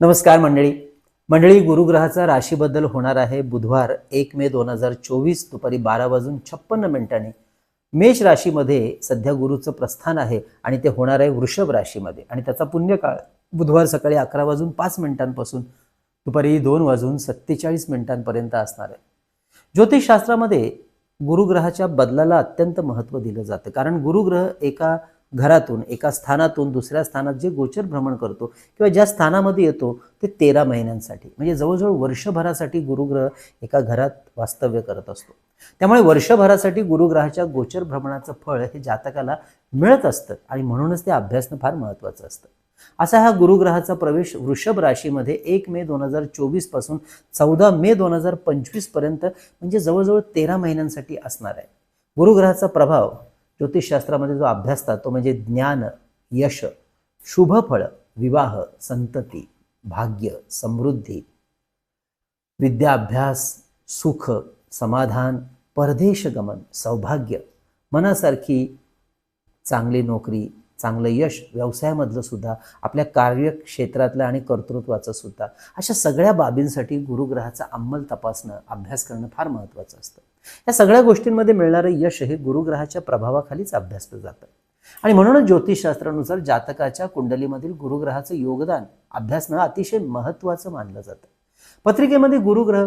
नमस्कार मंडळी. मंडळी गुरुग्रहाचा राशीबद्दल होणार आहे बुधवार एक मे दोन हजार चोवीस दुपारी बारा वाजून छप्पन्न मिनिटांनी. मेष राशीमध्ये सध्या गुरुचं प्रस्थान आहे आणि ते होणार आहे वृषभ राशीमध्ये. आणि त्याचा पुण्यकाळ बुधवार सकाळी अकरा वाजून पाच मिनिटांपासून दुपारी दोन वाजून सत्तेचाळीस मिनिटांपर्यंत असणार आहे. ज्योतिषशास्त्रामध्ये गुरुग्रहाच्या बदलाला अत्यंत महत्त्व दिलं जातं. कारण गुरुग्रह एका घरातून एका स्थानातून दुसऱ्या स्थानात जे गोचर भ्रमण करतो किंवा ज्या स्थानामध्ये येतो ते तेरा महिन्यांसाठी. म्हणजे जवळजवळ वर्षभरासाठी गुरुग्रह एका घरात वास्तव्य करत असतो. त्यामुळे वर्षभरासाठी गुरुग्रहाच्या गोचर भ्रमणाचं फळ हे जातकाला मिळत असतं आणि म्हणूनच ते अभ्यासणं फार महत्त्वाचं असतं. असा हा गुरुग्रहाचा प्रवेश वृषभ राशीमध्ये एक मे दोन हजार चोवीसपासून चौदा मे दोन हजार पंचवीसपर्यंत म्हणजे जवळजवळ तेरा महिन्यांसाठी असणार आहे. गुरुग्रहाचा प्रभाव ज्योतिषशास्त्रामध्ये जो अभ्यासतात तो म्हणजे ज्ञान यश शुभफळ विवाह संतती भाग्य समृद्धी विद्याभ्यास सुख समाधान परदेशगमन सौभाग्य मनासारखी चांगली नोकरी चांगलं यश व्यवसायामधलं सुद्धा आपल्या कार्यक्षेत्रातलं आणि कर्तृत्वाचं सुद्धा अशा सगळ्या बाबींसाठी गुरुग्रहाचा अंमल तपासणं अभ्यास करणं फार महत्त्वाचं असतं. या सगळ्या गोष्टींमध्ये मिळणारं यश हे गुरुग्रहाच्या प्रभावाखालीच अभ्यासलं जातं. आणि म्हणूनच ज्योतिषशास्त्रानुसार जातकाच्या कुंडलीमधील गुरुग्रहाचं योगदान अभ्यासणं अतिशय महत्त्वाचं मानलं जातं. पत्रिकेमध्ये गुरुग्रह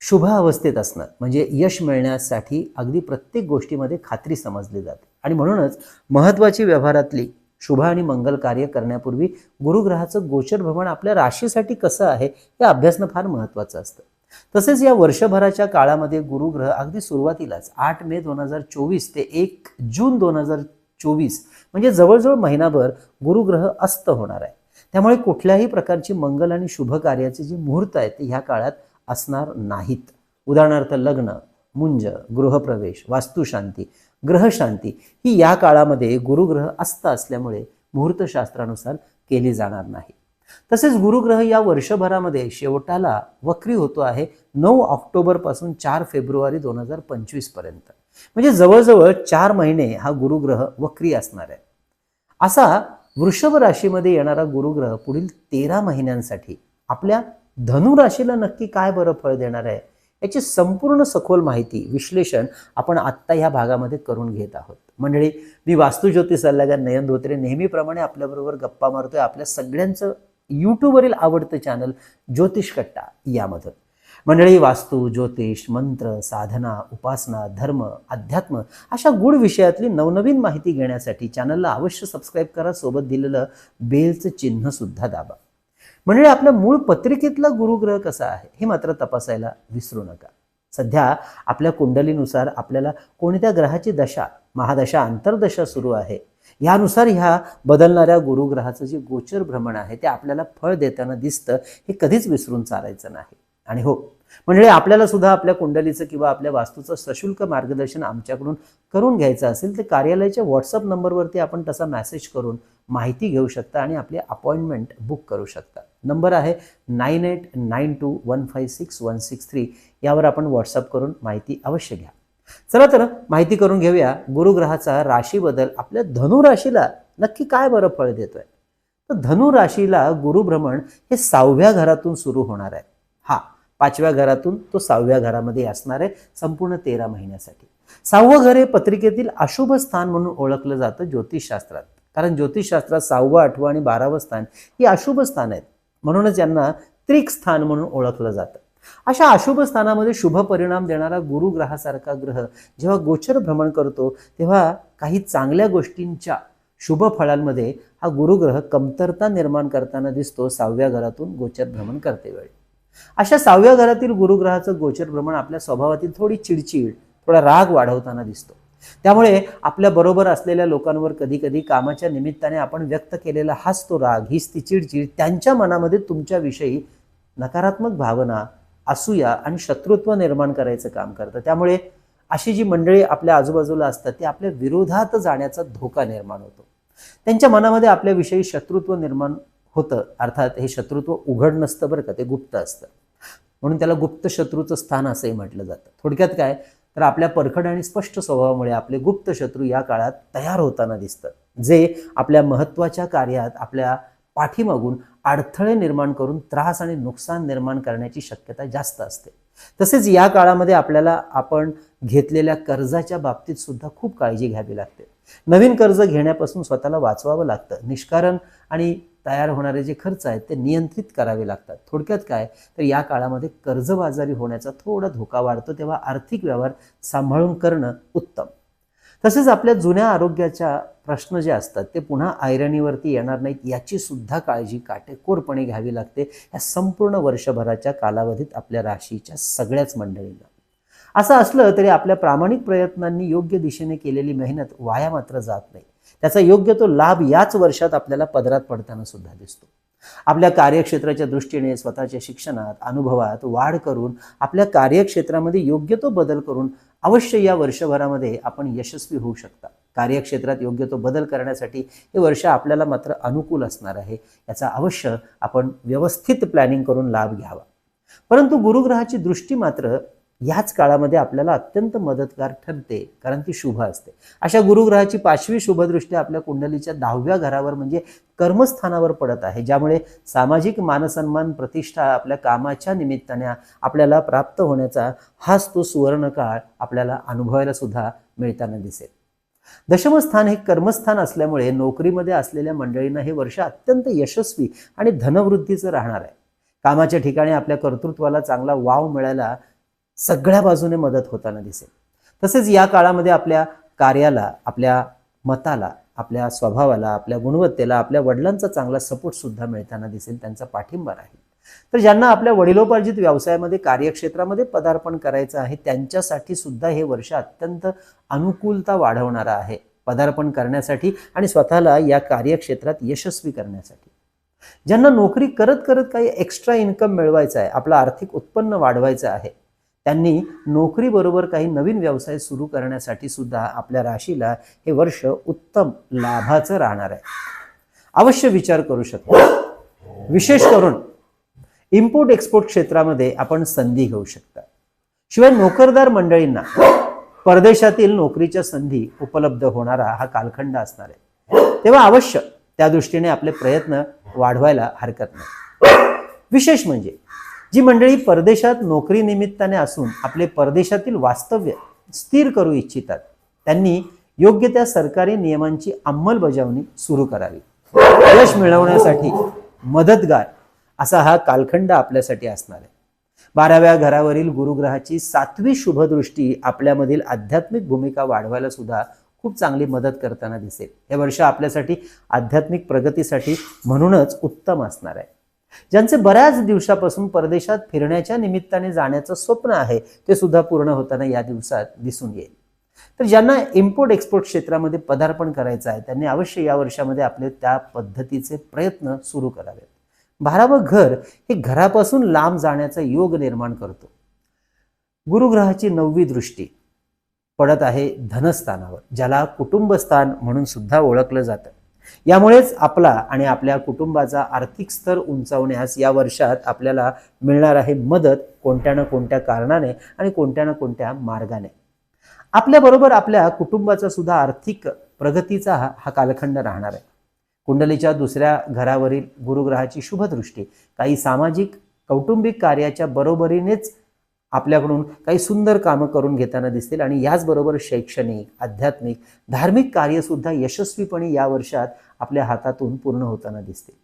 शुभ अवस्थेत असणं म्हणजे यश मिळण्यासाठी अगदी प्रत्येक गोष्टीमध्ये खात्री समजली जाते. आणि म्हणूनच महत्त्वाची व्यवहारातली शुभ आणि मंगल कार्य करण्यापूर्वी गुरुग्रहाचं गोचर भ्रमण आपल्या राशीसाठी कसं आहे हे अभ्यासणं फार महत्त्वाचं असतं. तसेच या वर्षभराच्या काळामध्ये गुरुग्रह अगदी सुरुवातीलाच आठ मे दोन हजार चोवीस ते एक जून दोन हजार चोवीस म्हणजे जवळजवळ महिनाभर गुरुग्रह अस्त होणार आहे. त्यामुळे कुठल्याही प्रकारची मंगल आणि शुभ कार्याचे जे मुहूर्त आहेत ते ह्या काळात असणार नाहीत. उदाहरणार्थ लग्न मुंज गृहप्रवेश वास्तुशांती ग्रहशांती ही या काळामध्ये गुरुग्रह अस्त असल्यामुळे मुहूर्तशास्त्रानुसार केली जाणार नाही. तसेच गुरुग्रह या वर्षभरामध्ये शेवटाला वक्री होतो आहे नऊ ऑक्टोबरपासून चार फेब्रुवारी दोन हजार पंचवीसपर्यंत. म्हणजे जवळजवळ चार महिने हा गुरुग्रह वक्री असणार आहे. असा वृषभ राशीमध्ये येणारा गुरुग्रह पुढील तेरा महिन्यांसाठी आपल्या धनु राशीला नक्की काय बरं फळ देणार आहे? याची संपूर्ण सखोल माहिती विश्लेषण आपण आत्ता ह्या भागामध्ये करून घेत आहोत. मंडळी मी वास्तुज्योती सल्लागार नयन धोत्रे. नेहमीप्रमाणे आपल्याबरोबर गप्पा मारतोय आपल्या सगळ्यांचं यूट्यूबवरील आवडतं चॅनल ज्योतिष कट्टा यामधून. मंडळी वास्तू ज्योतिष मंत्र साधना उपासना धर्म अध्यात्म अशा गूढ विषयातली नवनवीन माहिती घेण्यासाठी चॅनलला अवश्य सबस्क्राईब करा. सोबत दिलेलं बेलचं चिन्ह सुद्धा दाबा. म्हणजे आपल्या मूळ पत्रिकेतला गुरुग्रह कसा आहे हे मात्र तपासायला विसरू नका. सध्या आपल्या कुंडलीनुसार आपल्याला कोणत्या ग्रहाची दशा महादशा अंतर्दशा सुरू आहे यानुसार ह्या बदलणाऱ्या गुरुग्रहाचं जे गोचर भ्रमण आहे ते आपल्याला फळ देताना दिसतं हे कधीच विसरून चालायचं नाही. आणि हो म्हणजे आपल्याला सुद्धा आपल्या कुंडलीचं किंवा आपल्या वास्तूचं सशुल्क मार्गदर्शन आमच्याकडून करून घ्यायचं असेल तर कार्यालयाच्या व्हॉट्सअप नंबरवरती आपण तसा मेसेज करून माहिती घेऊ शकता आणि आपली अपॉइंटमेंट बुक करू शकता. नंबर आहे nine eight nine two one five six one six three. यावर आपण व्हॉट्सअप करून माहिती अवश्य घ्या. चला तर माहिती करून घेऊया. गुरुग्रहाचा राशी बदल आपल्या धनुराशीला नक्की काय बरं फळ देतोय? तर धनु राशीला गुरुभ्रमण हे सहाव्या घरातून सुरू होणार आहे. हा पाचव्या घरातून तो सहाव्या घरामध्ये असणार आहे संपूर्ण तेरा महिन्यासाठी. सहावं घर हे पत्रिकेतील अशुभ स्थान म्हणून ओळखलं जातं ज्योतिषशास्त्रात. कारण ज्योतिषशास्त्रात सहावं आठवं आणि बारावं स्थान ही अशुभ स्थान आहेत. म्हणूनच यांना त्रिक स्थान म्हणून ओळखलं जातं. अशा अशुभ स्थानामध्ये शुभ परिणाम देणारा गुरुग्रहासारखा ग्रह जेव्हा गोचर भ्रमण करतो तेव्हा काही चांगल्या गोष्टींच्या शुभ फळांमध्ये हा गुरुग्रह कमतरता निर्माण करताना दिसतो सहाव्या घरातून गोचर भ्रमण करते वेळी. अशा सहाव्या घरातील गुरुग्रहाचं गोचर भ्रमण आपल्या स्वभावातील थोडी चिडचिड थोडा राग वाढवताना दिसतो. त्यामुळे आपल्या बरोबर असलेल्या लोकांवर कधी कधी कामाच्या निमित्ताने आपण व्यक्त केलेला हाच तो राग हीच ती चिडचिड त्यांच्या मनामध्ये तुमच्याविषयी नकारात्मक भावना असूया आणि शत्रुत्व निर्माण करायचं काम करतं. त्यामुळे अशी जी मंडळी आपल्या आजूबाजूला असतात ती आपल्या विरोधात जाण्याचा धोका निर्माण होतो. त्यांच्या मनामध्ये आपल्याविषयी शत्रुत्व निर्माण होतं अर्थात हे शत्रुत्व उघड नसतं बरं का ते गुप्त असतं. म्हणून त्याला गुप्त शत्रूचं स्थान असंही म्हटलं जातं. थोडक्यात काय? तर आपल्या परखड आणि स्पष्ट स्वभावामुळे आपले गुप्त शत्रू या काळात तयार होताना दिसतं जे आपल्या महत्त्वाच्या कार्यात आपल्या पाठीमागून अडथळे निर्माण करून त्रास आणि नुकसान निर्माण करण्याची शक्यता जास्त असते. तसेच या काळामध्ये आपल्याला आपण घेतलेल्या कर्जाच्या बाबतीत सुद्धा खूप काळजी घ्यावी लागते. नवीन कर्ज घेण्यापासून स्वतःला वाचवावं लागतं. निष्कारण आणि तयार होणारे जे खर्च आहेत ते नियंत्रित करावे लागतात. थोडक्यात काय? तर या काळामध्ये कर्जबाजारी होण्याचा थोडा धोका वाढतो तेव्हा आर्थिक व्यवहार सांभाळून करणं उत्तम. तसेच आपल्या जुन्या आरोग्याच्या प्रश्न जे असतात ते पुन्हा आयरणीवरती येणार नाहीत याची सुद्धा काळजी काटेकोरपणे घ्यावी लागते या संपूर्ण वर्षभराच्या कालावधीत आपल्या राशीच्या सगळ्याच मंडळींना. असं असलं तरी आपल्या प्रामाणिक प्रयत्नांनी योग्य दिशेने केलेली मेहनत वाया मात्र जात नाही. त्याचा योग्य तो लाभ याच वर्षात आपल्याला पदरात पडताना सुद्धा दिसतो. आपल्या कार्यक्षेत्राच्या दृष्टीने स्वतःच्या शिक्षणात अनुभवात वाढ करून आपल्या कार्यक्षेत्रामध्ये योग्य तो बदल करून अवश्य या वर्षभरामध्ये आपण यशस्वी होऊ शकता. कार्यक्षेत्रात योग्य तो बदल करण्यासाठी हे वर्ष आपल्याला मात्र अनुकूल असणार आहे. याचा अवश्य आपण व्यवस्थित प्लॅनिंग करून लाभ घ्यावा. परंतु गुरुग्रहाची दृष्टी मात्र याच काळामध्ये आपल्याला अत्यंत मदतगार ठरते कारण ती शुभ असते. अशा गुरुग्रहाची पाचवी शुभदृष्टी आपल्या कुंडलीच्या दहाव्या घरावर म्हणजे कर्मस्थानावर पडत आहे ज्यामुळे सामाजिक मानसन्मान प्रतिष्ठा आपल्या कामाच्या निमित्ताने आपल्याला प्राप्त होण्याचा हाच तो सुवर्णकाळ आपल्याला अनुभवायला सुद्धा मिळताना दिसेल. दशमस्थान हे कर्मस्थान असल्यामुळे नोकरीमध्ये असलेल्या मंडळींना हे वर्ष अत्यंत यशस्वी आणि धनवृद्धीचं राहणार आहे. कामाच्या ठिकाणी आपल्या कर्तृत्वाला चांगला वाव मिळायला सगळ्या बाजूने मदत होताना दिसेल. तसेच या काळामध्ये आपल्या कार्याला आपल्या मताला आपल्या स्वभावाला आपल्या गुणवत्तेला आपल्या वडिलांचा चांगला सपोर्ट सुद्धा मिळताना दिसेल त्यांचा पाठिंबा राहील. तर ज्यांना आपल्या वडिलोपार्जित व्यवसायामध्ये कार्यक्षेत्रामध्ये पदार्पण करायचं आहे त्यांच्यासाठी सुद्धा हे वर्ष अत्यंत अनुकूलता वाढवणारं आहे पदार्पण करण्यासाठी आणि स्वतःला या कार्यक्षेत्रात यशस्वी करण्यासाठी. ज्यांना नोकरी करत करत काही एक्स्ट्रा इन्कम मिळवायचा आहे आपलं आर्थिक उत्पन्न वाढवायचं आहे त्यांनी नोकरीबरोबर काही नवीन व्यवसाय सुरू करण्यासाठी सुद्धा आपल्या राशीला हे वर्ष उत्तम लाभाचं राहणार आहे. अवश्य विचार करू शकतो. विशेष करून इम्पोर्ट एक्सपोर्ट क्षेत्रामध्ये आपण संधी घेऊ शकता. शिवाय नोकरदार मंडळींना परदेशातील नोकरीच्या संधी उपलब्ध होणारा हा कालखंड असणार आहे. तेव्हा अवश्य त्या दृष्टीने आपले प्रयत्न वाढवायला हरकत नाही. विशेष म्हणजे जी मंडळी परदेशात नोकरी निमित्ताने असून आपले परदेशातील वास्तव्य स्थिर करू इच्छितात त्यांनी योग्य त्या सरकारी नियमांची अंमलबजावणी सुरू करावी. यश मिळवण्यासाठी मदतगार असा हा कालखंड आपल्यासाठी असणार आहे. बाराव्या घरावरील गुरुग्रहाची सातवी शुभदृष्टी आपल्यामधील आध्यात्मिक भूमिका वाढवायला सुद्धा खूप चांगली मदत करताना दिसेल. हे वर्ष आपल्यासाठी आध्यात्मिक प्रगतीसाठी म्हणूनच उत्तम असणार आहे. ज्यांचे बऱ्याच दिवसापासून परदेशात फिरण्याच्या निमित्ताने जाण्याचं स्वप्न आहे ते सुद्धा पूर्ण होताना या दिवसात दिसून येईल. तर ज्यांना इम्पोर्ट एक्सपोर्ट क्षेत्रामध्ये पदार्पण करायचं आहे त्यांनी अवश्य या वर्षामध्ये आपले त्या पद्धतीचे प्रयत्न सुरू करावेत. बारावं घर हे घरापासून लांब जाण्याचा योग निर्माण करतो. गुरुग्रहाची नववी दृष्टी पडत आहे धनस्थानावर ज्याला कुटुंबस्थान म्हणून सुद्धा ओळखलं जातं. यामुळेच आपला आणि आपल्या कुटुंबाचा आर्थिक स्तर उंचावण्यास या वर्षात आपल्याला मिळणार आहे मदत कोणत्या ना कोणत्या कारणाने आणि कोणत्या ना कोणत्या मार्गाने. आपल्याबरोबर आपल्या कुटुंबाचा सुद्धा आर्थिक प्रगतीचा हा हा कालखंड राहणार आहे. कुंडलीच्या दुसऱ्या घरावरील गुरुग्रहाची शुभदृष्टी काही सामाजिक कौटुंबिक कार्याच्या बरोबरीनेच आपल्याकडून काही सुंदर कामं करून घेताना दिसतील. आणि याचबरोबर शैक्षणिक आध्यात्मिक धार्मिक कार्यसुद्धा यशस्वीपणे या वर्षात आपल्या हातातून पूर्ण होताना दिसतील.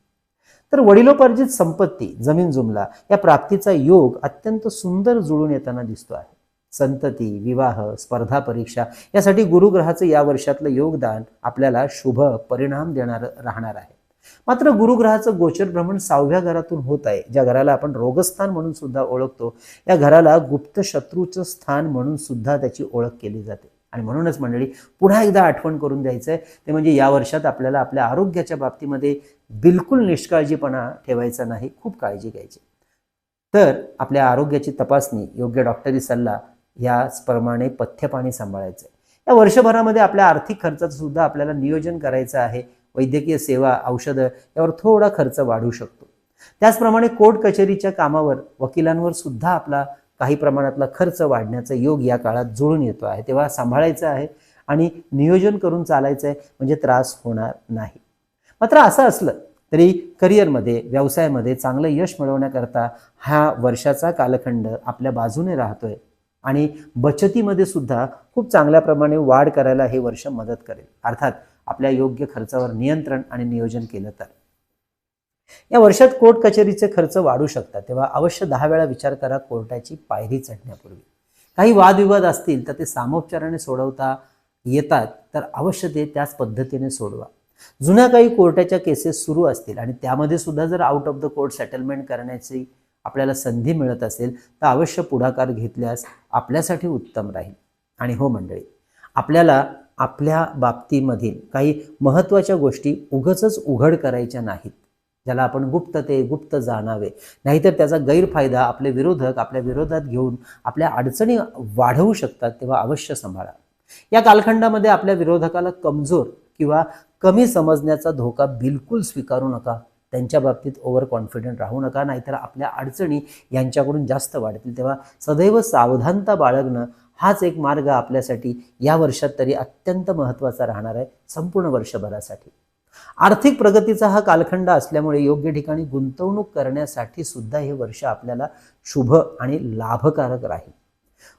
तर वडिलोपार्जित संपत्ती जमीन जुमला या प्राप्तीचा योग अत्यंत सुंदर जुळून येताना दिसतो आहे. संतती विवाह स्पर्धा परीक्षा यासाठी गुरुग्रहाचं या वर्षातलं योगदान आपल्याला शुभ परिणाम देणार राहणार आहे. मात्र गुरुग्रहाचं गोचर भ्रमण सहाव्या घरातून होत आहे. ज्या घराला आपण रोगस्थान म्हणून सुद्धा ओळखतो या घराला गुप्त शत्रूचं स्थान म्हणून सुद्धा त्याची ओळख केली जाते. आणि म्हणूनच मंडळी पुन्हा एकदा आठवण करून द्यायचं आहे ते म्हणजे या वर्षात आपल्याला आपल्या आरोग्याच्या बाबतीमध्ये बिलकुल निष्काळजीपणा ठेवायचा नाही खूप काळजी घ्यायची. तर आपल्या आरोग्याची तपासणी योग्य डॉक्टरी सल्ला याचप्रमाणे पथ्यपाणी सांभाळायचं आहे या वर्षभरामध्ये आपल्या आर्थिक खर्चाचं सुद्धा आपल्याला नियोजन करायचं आहे. वैद्यकीय सेवा औषधं यावर थोडा खर्च वाढू शकतो. त्याचप्रमाणे कोर्ट कचेरीच्या कामावर वकिलांवर सुद्धा आपला काही प्रमाणातला खर्च वाढण्याचा योग या काळात जुळून येतो आहे तेव्हा सांभाळायचं आहे आणि नियोजन करून चालायचं आहे म्हणजे त्रास होणार नाही. मात्र असं असलं तरी करिअरमध्ये व्यवसायामध्ये चांगलं यश मिळवण्याकरता हा वर्षाचा कालखंड आपल्या बाजूने राहतोय आणि बचतीमध्ये सुद्धा खूप चांगल्या प्रमाणे वाढ करायला हे वर्ष मदत करेल. अर्थात आपल्या योग्य खर्चावर नियंत्रण आणि नियोजन केलं तर. या वर्षात कोर्ट कचेरीचे खर्च वाढू शकतात तेव्हा अवश्य दहा वेळा विचार करा कोर्टाची पायरी चढण्यापूर्वी. काही वादविवाद असतील तर ते सामोपचाराने सोडवता येतात तर अवश्य ते त्याच पद्धतीने सोडवा. जुन्या काही कोर्टाच्या केसेस सुरू असतील आणि त्यामध्ये सुद्धा जर out of the court settlement करण्याची आपल्याला संधी मिळत असेल तर अवश्य पुढाकार घेतल्यास आपल्यासाठी उत्तम राहील. आणि हो मंडळी आपल्याला आपल्या बाबतीमधील काही महत्त्वाच्या गोष्टी उगचच उघड करायच्या नाहीत. ज्याला आपण गुप्तते गुप्त जाणावे. नाहीतर त्याचा गैरफायदा आपले विरोधक आपल्या विरोधात घेऊन आपल्या अडचणी वाढवू शकतात तेव्हा अवश्य सांभाळा. या कालखंडामध्ये आपल्या विरोधकाला कमजोर किंवा कमी समजण्याचा धोका बिलकुल स्वीकारू नका. त्यांच्या बाबतीत ओव्हर कॉन्फिडंट राहू नका. नाहीतर आपल्या अडचणी यांच्याकडून जास्त वाढतील. तेव्हा सदैव सावधानता बाळगणं हाच एक मार्ग आपल्यासाठी या वर्षात तरी अत्यंत महत्त्वाचा राहणार आहे संपूर्ण वर्षभरासाठी. आर्थिक प्रगतीचा हा कालखंड असल्यामुळे योग्य ठिकाणी गुंतवणूक करण्यासाठी सुद्धा हे वर्ष आपल्याला शुभ आणि लाभकारक राहील.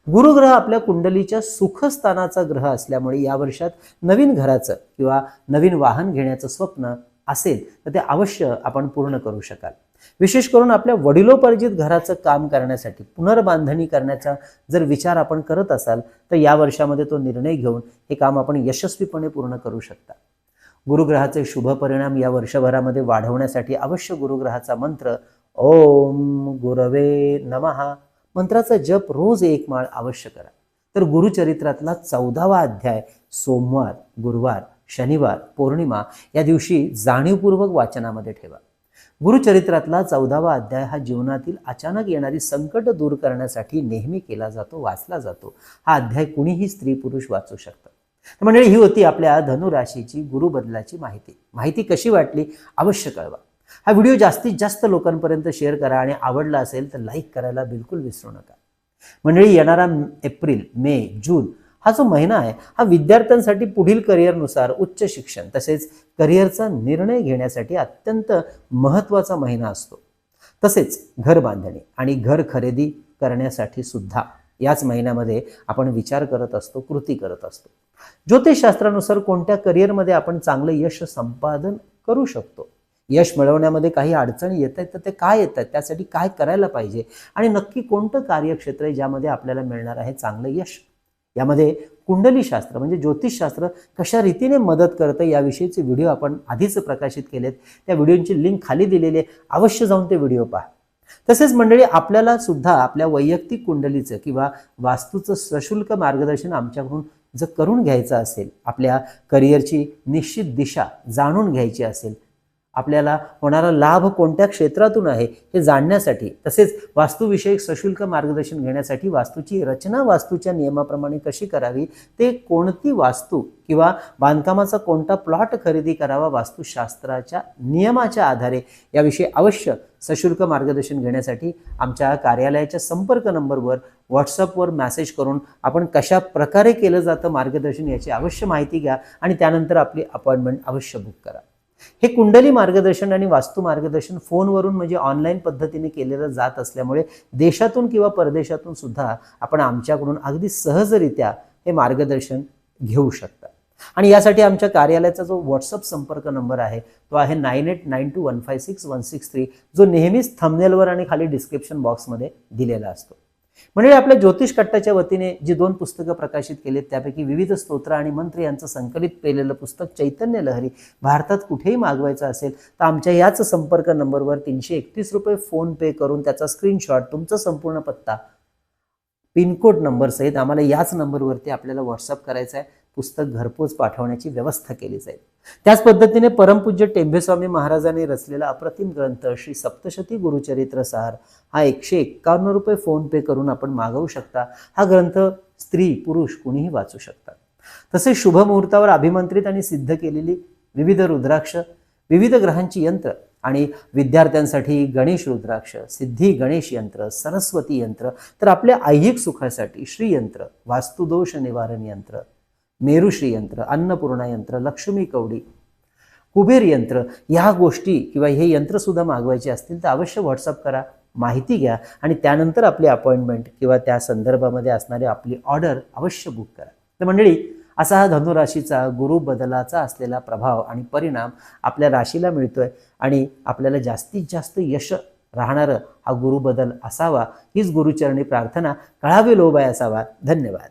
गुरुग्रह आपल्या कुंडलीच्या सुखस्थानाचा ग्रह असल्यामुळे या वर्षात नवीन घराचं किंवा नवीन वाहन घेण्याचं स्वप्न असेल तर ते अवश्य आपण पूर्ण करू शकाल. विशेष करून आपल्या वडिलोपार्जित घराचं काम करण्यासाठी पुनर्बांधणी करण्याचा जर विचार आपण करत असाल तर या वर्षामध्ये तो निर्णय घेऊन हे काम आपण यशस्वीपणे पूर्ण करू शकता. गुरुग्रहाचे शुभ परिणाम या वर्षभरामध्ये वाढवण्यासाठी अवश्य गुरुग्रहाचा मंत्र ओम गुरवे नमहा मंत्राचा जप रोज एक माळ अवश्य करा. तर गुरुचरित्रातला चौदावा अध्याय सोमवार गुरुवार शनिवार पौर्णिमा या दिवशी जाणीवपूर्वक वाचनामध्ये ठेवा. गुरुचरित्रातला चौदावा अध्याय हा जीवनातील अचानक येणारी संकट दूर करण्यासाठी नेहमी केला जातो वाचला जातो. हा अध्याय कुणीही स्त्री पुरुष वाचू शकतात तर मंडळी ही होती आपल्या धनुराशीची गुरुबदलाची माहिती. माहिती कशी वाटली? अवश्य कळवा. हा व्हिडिओ जास्तीत जास्त लोकांपर्यंत शेअर करा आणि आवडला असेल तर लाईक करायला बिलकुल विसरू नका. मंडळी येणारा एप्रिल मे जून हा जो महिना आहे हा विद्यार्थ्यांसाठी पुढील करिअरनुसार उच्च शिक्षण तसेच करिअरचा निर्णय घेण्यासाठी अत्यंत महत्त्वाचा महिना असतो. तसेच घर बांधणी आणि घर खरेदी करण्यासाठी सुद्धा याच महिन्यामध्ये आपण विचार करत असतो कृती करत असतो. ज्योतिषशास्त्रानुसार कोणत्या करिअरमध्ये आपण चांगलं यश संपादन करू शकतो? यश मिळवण्यामध्ये काही अडचणी येत आहेत तर ते काय येत आहेत? त्यासाठी काय करायला पाहिजे? आणि नक्की कोणतं कार्यक्षेत्र आहे ज्यामध्ये आपल्याला मिळणार आहे चांगलं यश? यामध्ये कुंडलीशास्त्र म्हणजे ज्योतिषशास्त्र कशा रीतीने मदत करतं याविषयीचे व्हिडिओ आपण आधीच प्रकाशित केलेत. त्या व्हिडिओंची लिंक खाली दिलेली आहे. अवश्य जाऊन ते व्हिडिओ पहा. तसेच मंडळी आपल्याला सुद्धा आपल्या वैयक्तिक कुंडलीचं किंवा वास्तूचं सशुल्क मार्गदर्शन आमच्याकडून जर करून घ्यायचं असेल आपल्या करिअरची निश्चित दिशा जाणून घ्यायची असेल आपल्याला होणारा लाभ कोणत्या क्षेत्रातून आहे हे जाणण्यासाठी तसेच वास्तुविषयक सशुल्क मार्गदर्शन घेण्यासाठी वास्तूची रचना वास्तूच्या नियमाप्रमाणे कशी करावी ते कोणती वास्तू किंवा बांधकामाचा कोणता प्लॉट खरेदी करावा वास्तुशास्त्राच्या नियमाच्या आधारे याविषयी अवश्य सशुल्क मार्गदर्शन घेण्यासाठी आमच्या कार्यालयाच्या संपर्क नंबरवर व्हॉट्सअपवर मॅसेज करून आपण कशा प्रकारे केलं जातं मार्गदर्शन याची अवश्य माहिती घ्या आणि त्यानंतर आपली अपॉइंटमेंट अवश्य बुक करा. हे कुंडली मार्गदर्शन आणि वास्तू मार्गदर्शन फोनवरून म्हणजे ऑनलाईन पद्धतीने केलेलं जात असल्यामुळे देशातून किंवा परदेशातून सुद्धा आपण आमच्याकडून अगदी सहजरित्या हे मार्गदर्शन घेऊ शकता. आणि यासाठी आमच्या कार्यालयाचा जो व्हॉट्सअप संपर्क नंबर आहे तो आहे nine eight nine two one five six one six three जो नेहमीच थंबनेलवर आणि खाली डिस्क्रिप्शन बॉक्समध्ये दिलेला असतो. म्हणजे आपल्या ज्योतिष कट्टाच्या वतीने जी दोन पुस्तकं प्रकाशित केलीत त्यापैकी विविध स्तोत्र आणि मंत्र यांचं संकलित केलेलं पुस्तक चैतन्य लहरी भारतात कुठेही मागवायचं असेल तर आमच्या याच संपर्क नंबरवर तीनशे एकतीस रुपये फोन पे करून त्याचा स्क्रीनशॉट तुमचा संपूर्ण पत्ता पिनकोड नंबरसहित आम्हाला याच नंबरवरती आपल्याला व्हॉट्सअप करायचा आहे. पुस्तक घरपोच पाठवण्याची व्यवस्था केली जाईल. त्याच पद्धतीने परमपूज्य टेंभेस्वामी महाराजांनी रचलेला अप्रतिम ग्रंथ श्री सप्तशती गुरुचरित्र सार हा एकशे एक्कावन्न रुपये फोन पे करून आपण मागवू शकता. हा ग्रंथ स्त्री पुरुष कुणीही वाचू शकतात. तसेच शुभ मुहूर्तावर अभिमंत्रित आणि सिद्ध केलेली विविध रुद्राक्ष विविध ग्रहांची यंत्र आणि विद्यार्थ्यांसाठी गणेश रुद्राक्ष सिद्धी गणेश यंत्र सरस्वती यंत्र तर आपल्या ऐहिक सुखासाठी श्रीयंत्र वास्तुदोष निवारण यंत्र मेरुश्री यंत्र अन्नपूर्णा यंत्र लक्ष्मी कवडी कुबेर यंत्र ह्या गोष्टी किंवा हे यंत्रसुद्धा मागवायचे असतील तर अवश्य व्हॉट्सअप करा माहिती घ्या आणि त्यानंतर आपली अपॉइंटमेंट किंवा त्या संदर्भामध्ये असणारी आपली ऑर्डर अवश्य बुक करा. तर मंडळी असा हा धनुराशीचा गुरु बदलाचा असलेला प्रभाव आणि परिणाम आपल्या राशीला मिळतोय आणि आपल्याला जास्तीत जास्त यश राहणारं हा गुरुबदल असावा हीच गुरुचरणी प्रार्थना कळावी लोबाय असावा. धन्यवाद.